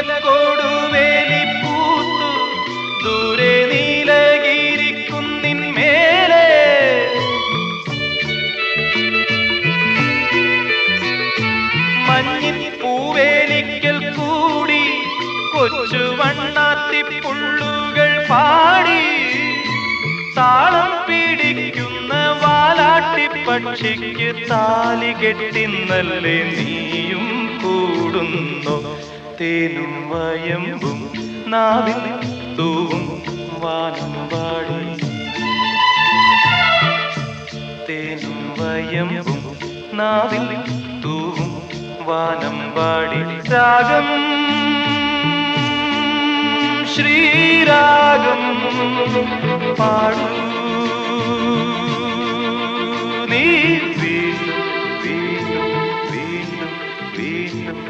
മുല്ലക്കൊടുവേലി പൂത്തു ദൂരെ നീലഗിരിക്കുന്നിൻ മഞ്ഞിൻ കൊച്ചു പാടി. താളം പിടിക്കുന്ന വാലാട്ടി പക്ഷിക്ക് താലി നീയും കൂടുന്നു. തേനും വയമ്പും നാവിൽ തൂവും വാനം പാടി. തേനും വയമ്പും നാവിൽ തൂവും വാനം പാടി. രാഗം ശ്രീരാഗം പാടൂ. നീ വീണ്ടും വീണ്ടും വീണ്ടും വീണ്ടും